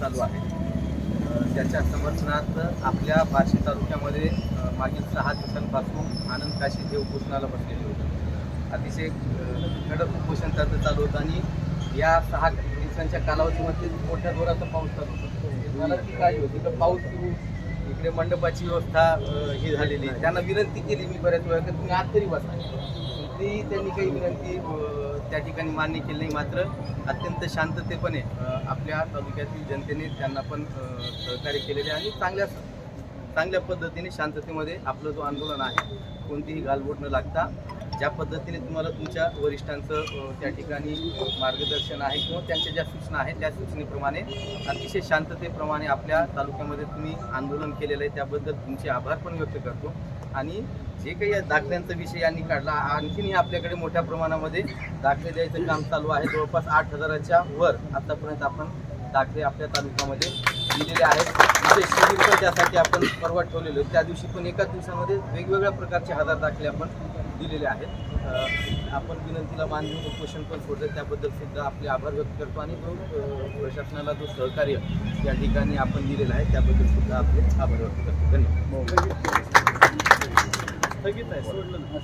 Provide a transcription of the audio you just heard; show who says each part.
Speaker 1: चालू आहे त्याच्या समर्थनार्थ आपल्या बार्शी तालुक्यामध्ये मागील सहा दिवसांपासून आनंद काशी हे उपोषणाला बसलेले होते. अतिशय कडक उपोषण त्यांचं चालू होतं आणि या सहा दिवसांच्या कालावधीमध्ये मोठ्या जोराचा पाऊस चालू होता. म्हणजे मला ती काय होती तर पाऊस इकडे मंडपाची व्यवस्था ही झालेली आहे. त्यांना विनंती केली मी बऱ्याच वेळा की तुम्ही आत तरी बसा. ती त्यांनी काही विनंती त्या ठिकाणी मान्य केली नाही. मात्र अत्यंत शांततेपणे आपल्या तालुक्यातील जनतेने त्यांना पण सहकार्य केलेले आणि चांगल्या चांगल्या पद्धतीने शांततेमध्ये आपलं जो आंदोलन आहे कोणतीही गालबोट न लागता ज्या पद्धतीने तुम्हाला तुमच्या वरिष्ठांचं त्या ठिकाणी मार्गदर्शन आहे किंवा त्यांच्या ज्या सूचना आहेत त्या सूचनेप्रमाणे अतिशय शांततेप्रमाणे आपल्या तालुक्यामध्ये तुम्ही आंदोलन केलेलं आहे त्याबद्दल तुमचे आभार पण व्यक्त करतो. आणि जे काही या दाखल्यांचा विषय यांनी काढला आणखीनही आपल्याकडे मोठ्या प्रमाणामध्ये दाखले द्यायचं काम चालू आहे. जवळपास आठ हजाराच्या वर आतापर्यंत आपण दाखले आपल्या तालुक्यामध्ये दिलेले आहेत. शिबिर पण त्यासाठी आपण परवा ठेवलेलो. त्या दिवशी पण एकाच दिवसामध्ये वेगवेगळ्या प्रकारचे हजार दाखले आपण दिलेले आहेत. आपण विनंतीला मान देऊन उपोषण पण सोडलं. त्याबद्दल सुद्धा आपले आभार व्यक्त करतो आणि जो प्रशासनाला जो सहकार्य या ठिकाणी आपण दिलेलं आहे त्याबद्दल सुद्धा आपले आभार व्यक्त करतो. धन्यवाद. हो.
Speaker 2: स्थगित आहे सोडलं ना